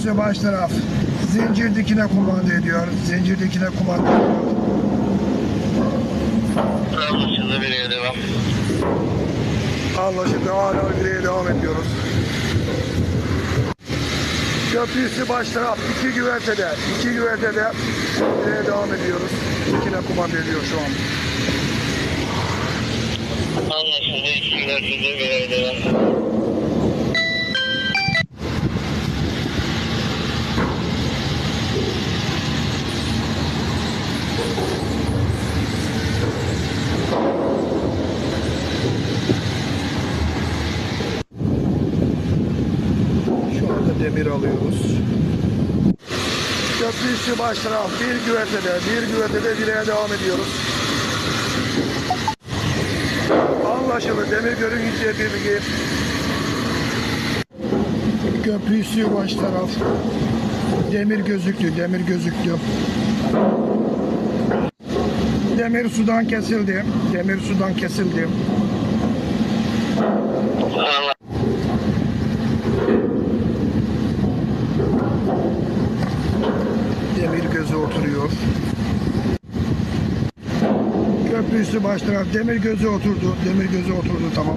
Köprüsü baş taraf. Zincir dikine kumanda ediyor. Zincir dikine kumanda ediyor. Anlaşıldı bireye devam. Anlaşıldı. Hala bireye devam ediyoruz. Köprüsü baş taraf. iki güvertede. iki güvertede bireye devam ediyoruz. Dikine kumanda ediyor şu an. Anlaşıldı iki güvertede bireye devam. Şu anda demir alıyoruz. Köprüsü baş taraf. Bir güvertede. Bir güvertede direğe devam ediyoruz. Anlaşıldı. Demir görünce bir bilgi. Köprüsü baş taraf. Demir gözüktü. Demir gözüktü. Demir sudan kesildi. Demir sudan kesildi. Anla- Demir gözü oturuyor. Köprüsü baş taraf. Demir gözü oturdu. Demir gözü oturdu tamam.